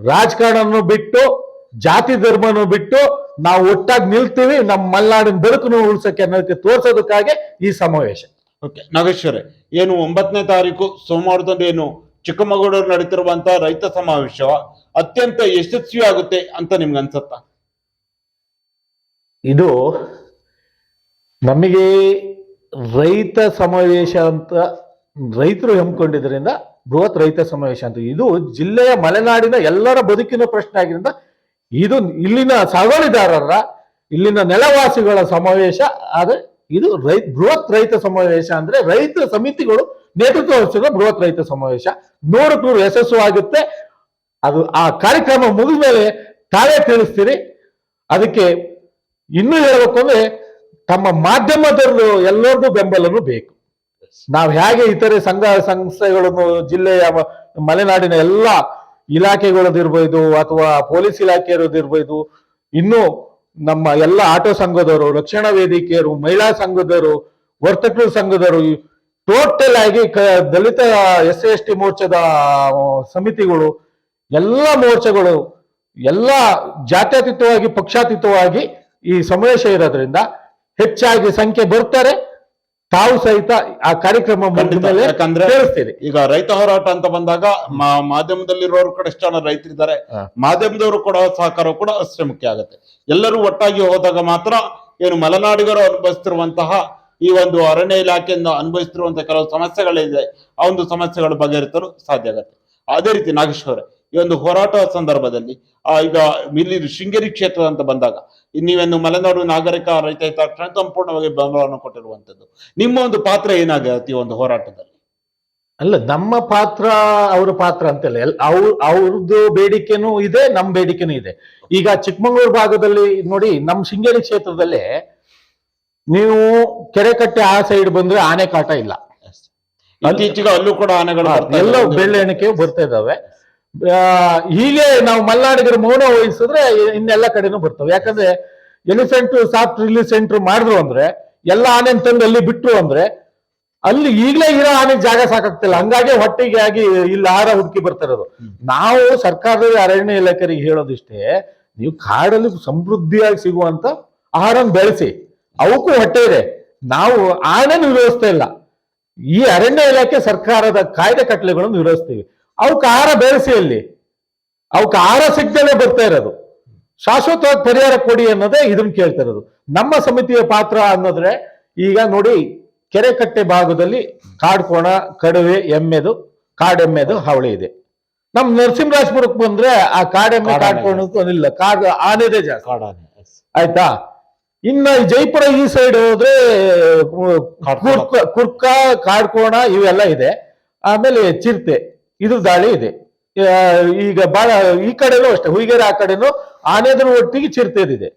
ರಾಜಕಾರಣವನ್ನು ಬಿಟ್ಟು, ಜಾತಿ ಧರ್ಮನು ಬಿಟ್ಟು ನಾವು ಒಟ್ಟಾಗಿ ನಿಲ್ತೀವಿ. ನಮ್ಮ ಮಲೆನಾಡಿನ ಬದುಕನ್ನು ಉಳಿಸಕ್ಕೆ ಅನ್ನೋದಕ್ಕೆ ತೋರಿಸೋದಕ್ಕಾಗಿ ಈ ಸಮಾವೇಶ. ಓಕೆ, ನಾಗೇಶ್ವರೇ, ಏನು ಒಂಬತ್ತನೇ ತಾರೀಕು ಸೋಮವಾರದಂದು ಏನು ಚಿಕ್ಕಮಗಳೂರು ನಡೀತಿರುವಂತಹ ರೈತ ಸಮಾವೇಶ ಅತ್ಯಂತ ಯಶಸ್ವಿ ಆಗುತ್ತೆ ಅಂತ ನಿಮ್ಗೆ ಅನ್ಸತ್ತಾ? ಇದು ನಮಗೆ ರೈತ ಸಮಾವೇಶ ಅಂತ, ರೈತರು ಹಮ್ಮಿಕೊಂಡಿದ್ರಿಂದ ಬೃಹತ್ ರೈತ ಸಮಾವೇಶ ಅಂತ. ಇದು ಜಿಲ್ಲೆಯ ಮಲೆನಾಡಿನ ಎಲ್ಲರ ಬದುಕಿನ ಪ್ರಶ್ನೆ ಆಗಿರಿಂದ ಇದು ಇಲ್ಲಿನ ಸಾಗೋಳಿದಾರರ ಇಲ್ಲಿನ ನೆಲವಾಸಿಗಳ ಸಮಾವೇಶ. ಆದ್ರೆ ಇದು ರೈತ ಬೃಹತ್ ರೈತ ಸಮಾವೇಶ ಅಂದ್ರೆ ರೈತ ಸಮಿತಿಗಳು ನೇತೃತ್ವ ವಹಿಸಿದ ಬೃಹತ್ ರೈತ ಸಮಾವೇಶ. ನೂರಕ್ಕೆ ನೂರು ಯಶಸ್ಸು ಆಗುತ್ತೆ. ಅದು ಆ ಕಾರ್ಯಕ್ರಮ ಮುಗಿದ ಮೇಲೆ ತಾವೇ ತಿಳಿಸ್ತೀರಿ. ಅದಕ್ಕೆ ಇನ್ನೂ ಹೇಳ್ಬೇಕು ಅಂದ್ರೆ ತಮ್ಮ ಮಾಧ್ಯಮದಲ್ಲೂ ಎಲ್ಲರಿಗೂ ಬೆಂಬಲನೂ ಬೇಕು. ನಾವು ಹೇಗೆ ಇತರೆ ಸಂಘ ಸಂಸ್ಥೆಗಳನ್ನು, ಜಿಲ್ಲೆಯ ಮಲೆನಾಡಿನ ಎಲ್ಲ ಇಲಾಖೆಗಳದಿರ್ಬೋದು ಅಥವಾ ಪೊಲೀಸ್ ಇಲಾಖೆ ಇರೋದಿರ್ಬೋದು ಇನ್ನು ನಮ್ಮ ಎಲ್ಲ ಆಟೋ ಸಂಘದವರು, ರಕ್ಷಣಾ ವೇದಿಕೆಯರು, ಮಹಿಳಾ ಸಂಘದವರು, ವರ್ತಕರು ಸಂಘದವರು ಟೋಟಲ್ ಆಗಿ ದಲಿತ ಎಸ್ ಎಸ್ ಟಿ ಮೋರ್ಚಾದ ಸಮಿತಿಗಳು, ಎಲ್ಲ ಮೋರ್ಚಾಗಳು, ಎಲ್ಲ ಜಾತ್ಯತೀತವಾಗಿ, ಪಕ್ಷಾತೀತವಾಗಿ ಈ ಸಮಾವೇಶ ಇರೋದ್ರಿಂದ ಹೆಚ್ಚಾಗಿ ಸಂಖ್ಯೆ ಬರ್ತಾರೆ. ತಾವು ಸಹಿತ ಆ ಕಾರ್ಯಕ್ರಮ ಯಾಕಂದ್ರೆ ಈಗ ರೈತ ಹೋರಾಟ ಅಂತ ಬಂದಾಗ ಮಾಧ್ಯಮದಲ್ಲಿರೋರು ಕೂಡ ಎಷ್ಟು ಜನ ರೈತರಿದ್ದಾರೆ? ಮಾಧ್ಯಮದವರು ಕೂಡ ಸಹಕಾರ ಕೂಡ ಅಷ್ಟೇ ಮುಖ್ಯ ಆಗುತ್ತೆ. ಎಲ್ಲರೂ ಒಟ್ಟಾಗಿ ಹೋದಾಗ ಮಾತ್ರ ಏನು ಮಲೆನಾಡಿಗರು ಅನುಭವಿಸ್ತಿರುವಂತಹ ಈ ಒಂದು ಅರಣ್ಯ ಇಲಾಖೆಯಿಂದ ಅನುಭವಿಸ್ತಿರುವಂತಹ ಕೆಲವು ಸಮಸ್ಯೆಗಳಿದೆ. ಆ ಒಂದು ಸಮಸ್ಯೆಗಳು ಬಗೆಹರಿಸಲು ಸಾಧ್ಯ ಆಗುತ್ತೆ. ಅದೇ ರೀತಿ ನಾಗೇಶ್ವರ ಈ ಒಂದು ಹೋರಾಟ ಸಂದರ್ಭದಲ್ಲಿ ಆ ಈಗ ಇಲ್ಲಿ ಶೃಂಗೇರಿ ಕ್ಷೇತ್ರ ಅಂತ ಬಂದಾಗ ನೀವೇನು ಮಲೆನಾಡು ನಾಗರಿಕ ರೈತ ಹಿತಾರಕ್ಷಣೆ ಸಂಪೂರ್ಣವಾಗಿ ಬೆಂಬಲವನ್ನು ಕೊಟ್ಟಿರುವಂಥದ್ದು. ನಿಮ್ಮ ಒಂದು ಪಾತ್ರ ಏನಾಗುತ್ತೆ ಈ ಒಂದು ಹೋರಾಟದಲ್ಲಿ? ಅಲ್ಲ ನಮ್ಮ ಪಾತ್ರ ಅವ್ರ ಪಾತ್ರ ಅಂತಲ್ಲ. ಅವ್ರ ಅವ್ರದ್ದು ಬೇಡಿಕೆನೂ ಇದೆ ನಮ್ಮ ಬೇಡಿಕೆನೂ ಇದೆ. ಈಗ ಚಿಕ್ಕಮಗಳೂರು ಭಾಗದಲ್ಲಿ ನೋಡಿ ನಮ್ಮ ಶೃಂಗೇರಿ ಕ್ಷೇತ್ರದಲ್ಲಿ ನೀವು ಕೆರೆ ಕಟ್ಟೆ ಆ ಸೈಡ್ ಬಂದ್ರೆ ಆನೆ ಕಾಟ ಇಲ್ಲ. ಇತ್ತೀಚೆಗೆ ಅಲ್ಲೂ ಕೂಡ ಆನೆಗಳು ಎಲ್ಲ. ಬೆಳ್ಳೆಣಿಕೆ ಬರ್ತಾ ಇದಾವೆ ಹೀಗೆ ನಾವು ಮಲ್ನಾಡಿಗರು ಮೌನ ವಹಿಸಿದ್ರೆ ಇನ್ನೆಲ್ಲ ಕಡೆನೂ ಬರ್ತವೆ. ಯಾಕಂದ್ರೆ ಎಲಿಫೆಂಟ್, ಸಾಫ್ಟ್ ರಿಲೀಸ್ ಸೆಂಟರ್ ಮಾಡಿದ್ರು ಅಂದ್ರೆ, ಎಲ್ಲ ಆನೆ ತಂದು ಅಲ್ಲಿ ಬಿಟ್ರು ಅಂದ್ರೆ, ಅಲ್ಲಿ ಈಗಲೇ ಇರೋ ಆನೆ ಜಾಗ ಸಾಕಾಗ್ತಿಲ್ಲ. ಹಂಗಾಗಿ ಹೊಟ್ಟೆಗೆ ಆಗಿ ಇಲ್ಲಿ ಆಹಾರ ಹುಡುಕಿ ಬರ್ತಿರೋದು ನಾವು ಸರ್ಕಾರದ ಅರಣ್ಯ ಇಲಾಖೆಗೆ ಹೇಳೋದಿಷ್ಟೇ, ನೀವು ಕಾಡಲ್ಲಿ ಸಮೃದ್ಧಿಯಾಗಿ ಸಿಗುವಂತ ಆಹಾರ ಬೆಳೆಸಿ. ಅವಕ್ಕೂ ಹೊಟ್ಟೆ ಇದೆ. ನಾವು ಆನೆನ ವಿರೋಧಿಸ್ತಾ ಇಲ್ಲ. ಈ ಅರಣ್ಯ ಇಲಾಖೆ ಸರ್ಕಾರದ ಕಾಯ್ದೆ ಕಟ್ಟಲೆಗಳನ್ನು ವಿರೋಧಿಸ್ತೀವಿ ಅವಕ್ಕೆ ಆಹಾರ ಬೆಳೆಸಿ ಅಲ್ಲಿ. ಅವಕ್ಕೆ ಆಹಾರ ಸಿಗ್ದಲೇ ಬರ್ತಾ ಇರೋದು. ಶಾಶ್ವತವಾಗಿ ಪರಿಹಾರ ಕೊಡಿ ಅನ್ನೋದೇ ಇದನ್ನ ಕೇಳ್ತಾ ಇರೋದು. ನಮ್ಮ ಸಮಿತಿಯ ಪಾತ್ರ ಅನ್ನೋದ್ರೆ ಈಗ ನೋಡಿ ಕೆರೆ ಕಟ್ಟೆ ಭಾಗದಲ್ಲಿ ಕಾಡ್ಕೋಣ ಕಡುವೆ ಎಮ್ಮೆದು ಕಾಡೆಮ್ಮೆದು ಹಾವಳಿ ಇದೆ. ನಮ್ ನರಸಿಂಹರಾಜಪುರಕ್ಕೆ ಬಂದ್ರೆ ಆ ಕಾಡೆಮ್ಮೆ. ಕಾಡ್ಕೋಣಕ್ಕೂ ಇಲ್ಲ ಕಾಡ್ ಆನೆದೇ ಜಾಸ್ತಿ. ಆಯ್ತಾ? ಇನ್ನ ಜೈಪುರ ಈ ಸೈಡ್ ಹೋದ್ರೆ ಕುರ್ಕ ಕಾಡ್ಕೋಣ ಇವೆಲ್ಲ ಇದೆ. ಆಮೇಲೆ ಚಿರತೆ. ಇದು ದಾಳಿ ಇದೆ. ಈಗ ಬಹಳ ಈ ಕಡೆನೂ ಅಷ್ಟೇ ಹುಯಿಗೆರೆ ಆ ಕಡೆನೂ ಆನೆದ್ರ ಒಟ್ಟಿಗೆ ಚಿರತೆದಿದೆ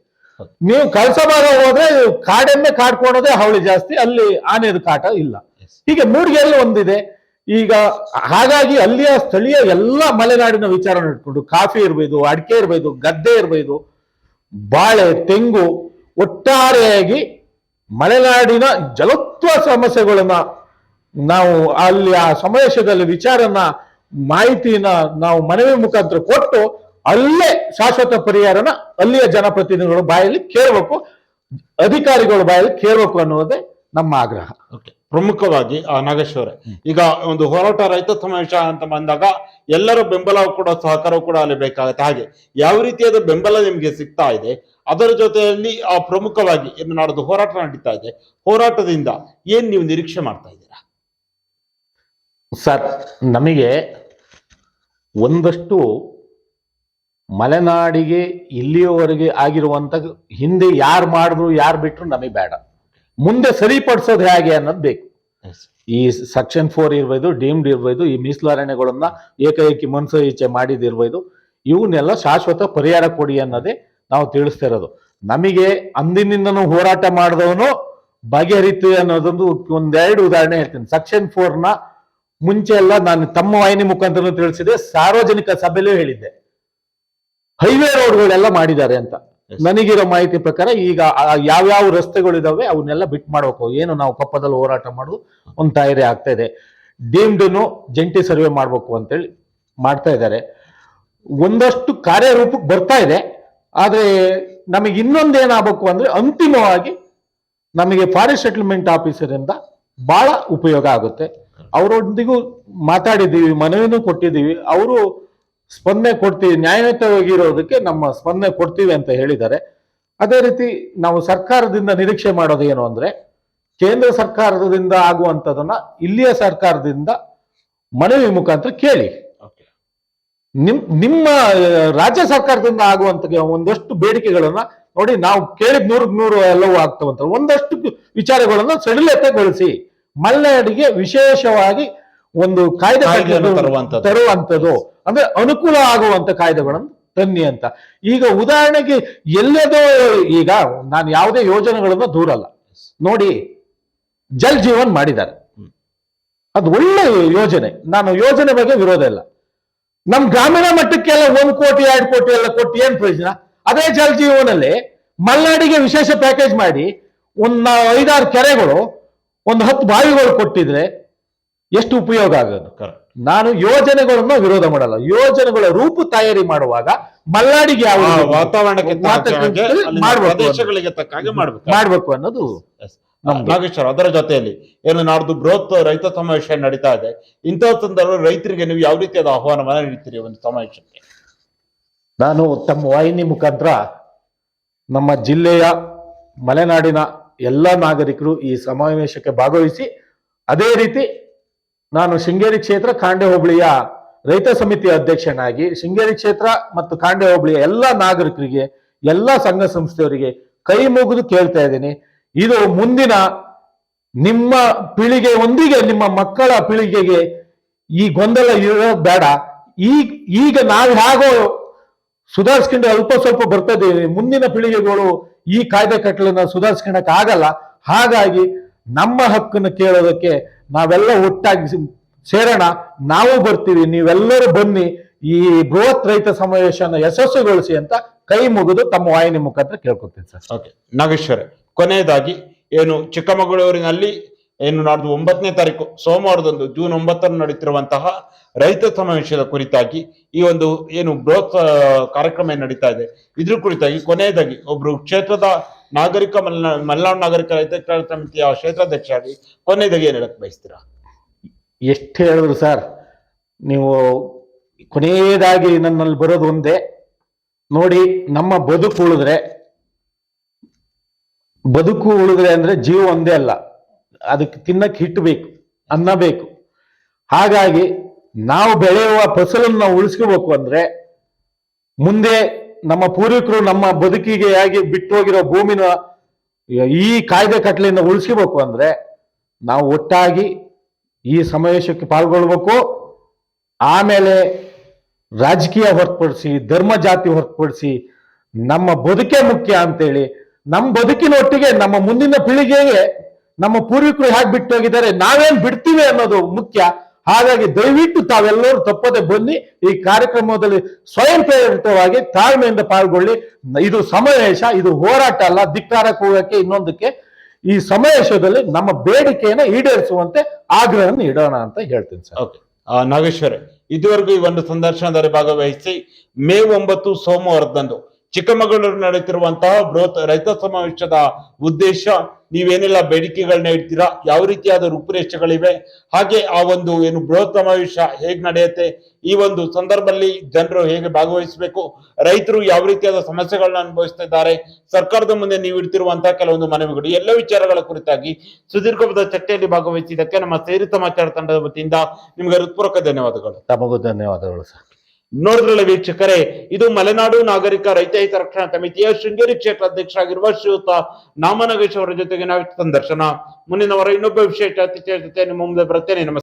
ನೀವು ಕಳಸ ಭಾಗ ಹೋದ್ರೆ ಕಾಡೆಮ್ಮೆ ಕಾಡ್ಕೊಳೋದೇ ಹಾವಳಿ ಜಾಸ್ತಿ ಅಲ್ಲಿ ಆನೆದ ಕಾಟ ಇಲ್ಲ. ಹೀಗೆ ಮೂಡಿಗೆಯಲ್ಲಿ ಒಂದಿದೆ. ಈಗ ಹಾಗಾಗಿ ಅಲ್ಲಿಯ ಸ್ಥಳೀಯ ಎಲ್ಲ ಮಲೆನಾಡಿನ ವಿಚಾರ ಇಟ್ಕೊಂಡು ಕಾಫಿ ಇರ್ಬೋದು ಅಡಿಕೆ ಇರ್ಬೋದು ಗದ್ದೆ ಇರ್ಬೋದು ಬಾಳೆ ತೆಂಗು ಒಟ್ಟಾರೆಯಾಗಿ ಮಲೆನಾಡಿನ ಜಲತ್ವ ಸಮಸ್ಯೆಗಳನ್ನ ನಾವು ಅಲ್ಲಿ ಆ ಸಮಾವೇಶದಲ್ಲಿ ವಿಚಾರನ ಮಾಹಿತಿನ ನಾವು ಮನವಿ ಮುಖಾಂತರ ಕೊಟ್ಟು ಅಲ್ಲೇ ಶಾಶ್ವತ ಪರಿಹಾರನ ಅಲ್ಲಿಯ ಜನಪ್ರತಿನಿಧಿಗಳ ಬಾಯಲ್ಲಿ ಕೇಳಬೇಕು ಅಧಿಕಾರಿಗಳ ಬಾಯಲ್ಲಿ ಕೇಳಬೇಕು ಅನ್ನೋದೇ ನಮ್ಮ ಆಗ್ರಹ. ಪ್ರಮುಖವಾಗಿ ಆ ನಾಗೇಶ್ವರ ಈಗ ಒಂದು ಹೋರಾಟ ರೈತ ಸಮಾವೇಶ ಅಂತ ಬಂದಾಗ ಎಲ್ಲರ ಬೆಂಬಲ ಕೂಡ ಸಹಕಾರ ಕೂಡ ಅಲ್ಲಿ ಬೇಕಾಗುತ್ತೆ. ಹಾಗೆ ಯಾವ ರೀತಿಯಾದ ಬೆಂಬಲ ನಿಮಗೆ ಸಿಗ್ತಾ ಇದೆ ಅದರ ಜೊತೆಯಲ್ಲಿ ಆ ಪ್ರಮುಖವಾಗಿ ಏನು ನಾಡೋದು ಹೋರಾಟ ನಡೀತಾ ಇದೆ. ಹೋರಾಟದಿಂದ ಏನ್ ನೀವು ನಿರೀಕ್ಷೆ ಮಾಡ್ತಾ ಇದ್ದೀರಾ? ಸರ್ ನಮಗೆ ಒಂದಷ್ಟು ಮಲೆನಾಡಿಗೆ ಇಲ್ಲಿಯವರೆಗೆ ಆಗಿರುವಂತ ಹಿಂದೆ ಯಾರು ಮಾಡಿದ್ರು ಯಾರು ಬಿಟ್ರು ನಮಗೆ ಬೇಡ. ಮುಂದೆ ಸರಿಪಡಿಸೋದು ಹೇಗೆ ಅನ್ನೋದು ಬೇಕು. ಈ ಸೆಕ್ಷನ್ ಫೋರ್ ಇರ್ಬೋದು ಡೀಮ್ಡ್ ಇರ್ಬೋದು ಈ ಮೀಸಲಾರಣೆಗಳನ್ನ ಏಕಾಏಕಿ ಏಕೈಕಿ ಮನಸ್ಸು ಈಚೆ ಮಾಡಿದಿರ್ಬೋದು ಇವನ್ನೆಲ್ಲ ಶಾಶ್ವತ ಪರಿಹಾರ ಕೊಡಿ ಅನ್ನೋದೇ ನಾವು ತಿಳಿಸ್ತಾ ಇರೋದು. ನಮಗೆ ಅಂದಿನಿಂದನೂ ಹೋರಾಟ ಮಾಡಿದವನು ಬಗೆಹರಿತು ಅನ್ನೋದೊಂದು ಒಂದೆರಡು ಉದಾಹರಣೆ ಹೇಳ್ತೀನಿ. ಸೆಕ್ಷನ್ ಫೋರ್ನ ಮುಂಚೆ ಎಲ್ಲ ನಾನು ತಮ್ಮ ವಾಹಿನಿ ಮುಖಾಂತರ ತಿಳಿಸಿದೆ ಸಾರ್ವಜನಿಕ ಸಭೆಯಲ್ಲೂ ಹೇಳಿದ್ದೆ. ಹೈವೇ ರೋಡ್ಗಳೆಲ್ಲ ಮಾಡಿದ್ದಾರೆ ಅಂತ. ನನಗಿರೋ ಮಾಹಿತಿ ಪ್ರಕಾರ ಈಗ ಯಾವ್ಯಾವ ರಸ್ತೆಗಳು ರಸ್ತೆಗಳಿದಾವೆ ಅವನ್ನೆಲ್ಲ ಬಿಟ್ ಮಾಡ್ಬೇಕು. ಏನು ನಾವು ಕಪ್ಪದಲ್ಲಿ ಹೋರಾಟ ಮಾಡೋದು ಒಂದು ತಯಾರಿ ಆಗ್ತಾ ಇದೆ. ಡೀಮ್ಡ್ನು ಜಂಟಿ ಸರ್ವೆ ಮಾಡಬೇಕು ಅಂತೇಳಿ ಮಾಡ್ತಾ ಇದ್ದಾರೆ. ಒಂದಷ್ಟು ಕಾರ್ಯರೂಪಕ್ಕೆ ಬರ್ತಾ ಇದೆ. ಆದ್ರೆ ನಮಗೆ ಇನ್ನೊಂದೇನಾಗಬೇಕು ಅಂದ್ರೆ ಅಂತಿಮವಾಗಿ ನಮಗೆ ಫಾರೆಸ್ಟ್ ಸೆಟಲ್ಮೆಂಟ್ ಆಫೀಸರಿಂದ ಬಹಳ ಉಪಯೋಗ ಆಗುತ್ತೆ. ಅವರೊಂದಿಗೂ ಮಾತಾಡಿದ್ದೀವಿ ಮನವಿನೂ ಕೊಟ್ಟಿದ್ದೀವಿ. ಅವರು ಸ್ಪಂದನೆ ಕೊಡ್ತೀವಿ ನ್ಯಾಯಯುತವಾಗಿರೋದಕ್ಕೆ ನಮ್ಮ ಸ್ಪಂದನೆ ಕೊಡ್ತೀವಿ ಅಂತ ಹೇಳಿದ್ದಾರೆ. ಅದೇ ರೀತಿ ನಾವು ಸರ್ಕಾರದಿಂದ ನಿರೀಕ್ಷೆ ಮಾಡೋದು ಏನು ಅಂದ್ರೆ ಕೇಂದ್ರ ಸರ್ಕಾರದಿಂದ ಆಗುವಂಥದ್ದನ್ನ ಇಲ್ಲಿಯ ಸರ್ಕಾರದಿಂದ ಮನವಿ ಮುಖಾಂತರ ಕೇಳಿ. ನಿಮ್ ನಿಮ್ಮ ರಾಜ್ಯ ಸರ್ಕಾರದಿಂದ ಆಗುವಂತ ಒಂದಷ್ಟು ಬೇಡಿಕೆಗಳನ್ನ ನೋಡಿ ನಾವು ಕೇಳಿದ ನೂರಕ್ಕೆ ನೂರು ಎಲ್ಲವೂ ಆಗ್ತವಂತ ಒಂದಷ್ಟು ವಿಚಾರಗಳನ್ನ ಸಡಿಲತೆಗೊಳಿಸಿ. ಮಲೆನಾಡಿಗೆ ವಿಶೇಷವಾಗಿ ಒಂದು ಕಾಯ್ದೆ. ತರುವಂತದ್ದು ಅಂದ್ರೆ ಅನುಕೂಲ ಆಗುವಂತ ಕಾಯ್ದೆಗಳನ್ನು ತನ್ನಿ ಅಂತ. ಈಗ ಉದಾಹರಣೆಗೆ ಎಲ್ಲದೋ ಈಗ ನಾನು ಯಾವುದೇ ಯೋಜನೆಗಳನ್ನು ದೂರಲ್ಲ ನೋಡಿ ಜಲ್ ಜೀವನ್ ಮಾಡಿದ್ದಾರೆ. ಅದು ಒಳ್ಳೆ ಯೋಜನೆ. ನಾನು ಯೋಜನೆ ಬಗ್ಗೆ ವಿರೋಧ ಇಲ್ಲ. ನಮ್ ಗ್ರಾಮೀಣ ಮಟ್ಟಕ್ಕೆಲ್ಲ ಒಂದ್ ಕೋಟಿ ಎರಡು ಕೋಟಿ ಎಲ್ಲ ಕೊಟ್ಟು ಏನ್ ಪ್ರಯೋಜನ? ಅದೇ ಜಲ್ ಜೀವನಲ್ಲಿ ಮಲ್ನಾಡಿಗೆ ವಿಶೇಷ ಪ್ಯಾಕೇಜ್ ಮಾಡಿ ಒಂದ್ ಐದಾರು ಕೆರೆಗಳು ಒಂದು ಹತ್ತು ಬಾವಿಗಳು ಕೊಟ್ಟಿದ್ರೆ ಎಷ್ಟು ಉಪಯೋಗ ಆಗೋದು ಕರೆಕ್ಟ್ ನಾನು ಯೋಜನೆಗಳನ್ನ ವಿರೋಧ ಮಾಡಲ್ಲ ಯೋಜನೆಗಳ ರೂಪು ತಯಾರಿ ಮಾಡುವಾಗ ಮಲ್ನಾಡಿಗೆ ಯಾವ ವಾತಾವರಣಕ್ಕೆ ಮಾಡ್ಬೇಕು ಅನ್ನೋದು. ನಾಗೇಶ್ವರ ತಕ್ಕ ಹಾಗೆ ಮಾಡ್ಬೇಕು ಮಾಡ್ಬೇಕು ಅನ್ನೋದು Yes. ನಮ್ದು. ಅದರ ಜೊತೆಯಲ್ಲಿ ಏನು ನಾಡ್ದು ಬೃಹತ್ ರೈತ ಸಮಾವೇಶ ನಡೀತಾ ಇದೆ ಇಂತಹ ಸಂದರ್ಭ ರೈತರಿಗೆ ನೀವು ಯಾವ ರೀತಿಯಾದ ಆಹ್ವಾನವನ್ನ ನೀಡ್ತೀರಿ ಒಂದು ಸಮಾವೇಶಕ್ಕೆ ನಾನು ತಮ್ಮ ವಾಹಿನಿ ಮುಖಾಂತರ ನಮ್ಮ ಜಿಲ್ಲೆಯ ಮಲೆನಾಡಿನ ಎಲ್ಲ ನಾಗರಿಕರು ಈ ಸಮಾವೇಶಕ್ಕೆ ಭಾಗವಹಿಸಿ, ಅದೇ ರೀತಿ ನಾನು ಶೃಂಗೇರಿ ಕ್ಷೇತ್ರ ಕಾಂಡೆ ಹೋಬಳಿಯ ರೈತ ಸಮಿತಿ ಅಧ್ಯಕ್ಷನಾಗಿ ಶೃಂಗೇರಿ ಕ್ಷೇತ್ರ ಮತ್ತು ಕಾಂಡೆ ಹೋಬಳಿಯ ಎಲ್ಲ ನಾಗರಿಕರಿಗೆ, ಎಲ್ಲ ಸಂಘ ಸಂಸ್ಥೆಯವರಿಗೆ ಕೈ ಮುಗಿದು ಕೇಳ್ತಾ ಇದ್ದೀನಿ. ಇದು ಮುಂದಿನ ನಿಮ್ಮ ಪೀಳಿಗೆ ಒಂದಿಗೆ, ನಿಮ್ಮ ಮಕ್ಕಳ ಪೀಳಿಗೆಗೆ ಈ ಗೊಂದಲ ಇರೋ ಬೇಡ. ಈಗ ಈಗ ನಾವು ಹೇಗೋ ಸುಧಾರಿಸ್ಕೊಂಡು ಅಲ್ಪ ಸ್ವಲ್ಪ ಬರ್ತಾ ಇದ್ದೀವಿ ಮುಂದಿನ ಪೀಳಿಗೆಗಳು ಈ ಕಾಯ್ದೆ ಕಟ್ಟಲನ್ನ ಸುಧಾರಿಸ್ಕೊಳಕ್ ಆಗಲ್ಲ. ಹಾಗಾಗಿ ನಮ್ಮ ಹಕ್ಕನ್ನು ಕೇಳೋದಕ್ಕೆ ನಾವೆಲ್ಲ ಒಟ್ಟಾಗಿ ಸೇರೋಣ. ನಾವು ಬರ್ತೀವಿ. ನೀವೆಲ್ಲರೂ ಬನ್ನಿ. ಈ ಬೃಹತ್ ರೈತ ಸಮಾವೇಶನ ಯಶಸ್ಸುಗೊಳಿಸಿ ಅಂತ ಕೈ ಮುಗಿದು ತಮ್ಮ ವಾಹಿನಿ ಮುಖಾಂತರ ಕೇಳ್ಕೊತೀನಿ ಸರ್. ಓಕೆ. ನಾಗೇಶ್ವರ ಕೊನೆಯದಾಗಿ ಏನು ಚಿಕ್ಕಮಗಳೂರಿನಲ್ಲಿ ಏನು ನಾಡ್ದು ಒಂಬತ್ತನೇ ತಾರೀಕು, ಸೋಮವಾರದಂದು ಜೂನ್ ಒಂಬತ್ತರಂದು ನಡೀತಿರುವಂತಹ ರೈತ ಸಮಾವೇಶದ ಕುರಿತಾಗಿ ಈ ಒಂದು ಏನು ಬೃಹತ್ ಕಾರ್ಯಕ್ರಮ ಏನು ನಡೀತಾ ಇದೆ, ಇದ್ರ ಕುರಿತಾಗಿ ಕೊನೆಯದಾಗಿ ಒಬ್ರು ಕ್ಷೇತ್ರದ ನಾಗರಿಕ ಮಲ್ನಾ, ಮಲೆನಾಡು ನಾಗರಿಕ ರೈತ ಸಮಿತಿಯ ಕ್ಷೇತ್ರಾಧ್ಯಕ್ಷರಾಗಿ ಕೊನೆಯದಾಗಿ ಏನ್ ಹೇಳಕ್ ಬಯಸ್ತೀರಾ? ಎಷ್ಟು ಹೇಳಿದ್ರು ಸರ್, ನೀವು ಕೊನೆಯದಾಗಿ ನನ್ನಲ್ಲಿ ಬರೋದು ಒಂದೇ. ನೋಡಿ, ನಮ್ಮ ಬದುಕು ಉಳಿದ್ರೆ ಬದುಕು ಉಳಿದ್ರೆ ಅಂದ್ರೆ ಜೀವ ಒಂದೇ ಅಲ್ಲ. ಅದಕ್ಕೆ ತಿನ್ನಕ್ಕೆ ಹಿಟ್ಟು ಬೇಕು, ಅನ್ನ ಬೇಕು. ಹಾಗಾಗಿ ನಾವು ಬೆಳೆಯುವ ಫಸಲನ್ನ ಉಳಿಸ್ಕೋಬೇಕು ಅಂದ್ರೆ ಮುಂದೆ ನಮ್ಮ ಪೂರ್ವಿಕರು ನಮ್ಮ ಬದುಕಿಗೆ ಆಗಿ ಬಿಟ್ಟು ಹೋಗಿರೋ ಭೂಮಿನ ಈ ಕಾಯ್ದೆ ಕಟ್ಲೆಯಿಂದ ಉಳಿಸ್ಕೋಬೇಕು ಅಂದ್ರೆ ನಾವು ಒಟ್ಟಾಗಿ ಈ ಸಮಾವೇಶಕ್ಕೆ ಪಾಲ್ಗೊಳ್ಬೇಕು. ಆಮೇಲೆ ರಾಜಕೀಯ ಹೊರತುಪಡಿಸಿ, ಧರ್ಮ ಜಾತಿ ಹೊರತುಪಡಿಸಿ ನಮ್ಮ ಬದುಕೇ ಮುಖ್ಯ ಅಂತೇಳಿ, ನಮ್ಮ ಬದುಕಿನ ಒಟ್ಟಿಗೆ ನಮ್ಮ ಮುಂದಿನ ಪೀಳಿಗೆಗೆ ನಮ್ಮ ಪೂರ್ವಿಕರು ಹೇಗೆ ಬಿಟ್ಟು ಹೋಗಿದ್ದಾರೆ ನಾವೇನ್ ಬಿಡ್ತೀವಿ ಅನ್ನೋದು ಮುಖ್ಯ. ಹಾಗಾಗಿ ದಯವಿಟ್ಟು ತಾವೆಲ್ಲರೂ ತಪ್ಪದೆ ಬನ್ನಿ. ಈ ಕಾರ್ಯಕ್ರಮದಲ್ಲಿ ಸ್ವಯಂ ಪ್ರೇರಿತವಾಗಿ ತಾಳ್ಮೆಯಿಂದ ಪಾಲ್ಗೊಳ್ಳಿ. ಇದು ಸಮಾವೇಶ, ಇದು ಹೋರಾಟ ಅಲ್ಲ ಧಿಕ್ಕಾರಕ್ಕೆ ಹೋಗಕ್ಕೆ ಇನ್ನೊಂದಕ್ಕೆ. ಈ ಸಮಾವೇಶದಲ್ಲಿ ನಮ್ಮ ಬೇಡಿಕೆಯನ್ನು ಈಡೇರಿಸುವಂತೆ ಆಗ್ರಹವನ್ನು ಇಡೋಣ ಅಂತ ಹೇಳ್ತೀನಿ ಸರ್. ಓಕೆ ನಾಗೇಶ್ವರ, ಇದುವರೆಗೂ ಈ ಒಂದು ಸಂದರ್ಶನದಲ್ಲಿ ಭಾಗವಹಿಸಿ ಮೇ ಒಂಬತ್ತು ಸೋಮವಾರದಂದು ಚಿಕ್ಕಮಗಳೂರು ನಡೆಯುತ್ತಿರುವಂತಹ ಬೃಹತ್ ರೈತ ಸಮಾವೇಶದ ಉದ್ದೇಶ ನೀವೇನೆಲ್ಲ ಬೇಡಿಕೆಗಳನ್ನ ಇಡ್ತೀರಾ? ಯಾವ ರೀತಿಯಾದ ರೂಪುರೇಷೆಗಳಿವೆ? ಹಾಗೆ ಆ ಒಂದು ಏನು ಬೃಹತ್ ಸಮಾವೇಶ ಹೇಗ್ ನಡೆಯುತ್ತೆ? ಈ ಒಂದು ಸಂದರ್ಭದಲ್ಲಿ ಜನರು ಹೇಗೆ ಭಾಗವಹಿಸಬೇಕು? ರೈತರು ಯಾವ ರೀತಿಯಾದ ಸಮಸ್ಯೆಗಳನ್ನ ಅನುಭವಿಸ್ತಾ ಇದ್ದಾರೆ? ಸರ್ಕಾರದ ಮುಂದೆ ನೀವು ಇಡ್ತಿರುವಂತಹ ಕೆಲವೊಂದು ಮನವಿಗಳು. ಎಲ್ಲ ವಿಚಾರಗಳ ಕುರಿತಾಗಿ ಸುದೀರ್ಘವಾದ ಚರ್ಚೆಯಲ್ಲಿ ಭಾಗವಹಿಸಿದ್ದಕ್ಕೆ ನಮ್ಮ ಸೇರಿ ಸಮಾಚಾರ ತಂಡದ ವತಿಯಿಂದ ನಿಮಗೆ ಹೃತ್ಪೂರ್ವಕ ಧನ್ಯವಾದಗಳು. ತಮಗೂ ಧನ್ಯವಾದಗಳು ಸರ್. ನೋಡಿದ್ರಲ್ಲ ವೀಕ್ಷಕರೇ, ಇದು ಮಲೆನಾಡು ನಾಗರಿಕ ರೈತ ಹಿತ ರಕ್ಷಣಾ ಸಮಿತಿಯ ಶೃಂಗೇರಿ ಕ್ಷೇತ್ರ ಅಧ್ಯಕ್ಷರಾಗಿರುವ ಶ್ರೀಯುತ ನಾಮನಗೇಶ್ ಅವರ ಜೊತೆಗೆ ನಾವು ಸಂದರ್ಶನ ಮುಂದಿನ ವಾರ ಇನ್ನೊಬ್ಬ ವಿಶೇಷ ಅತಿಥಿಯ ಜೊತೆ ನಿಮ್ಮ ಮುಂದೆ ಬರ್ತೇನೆ ನಮಸ್ಕಾರ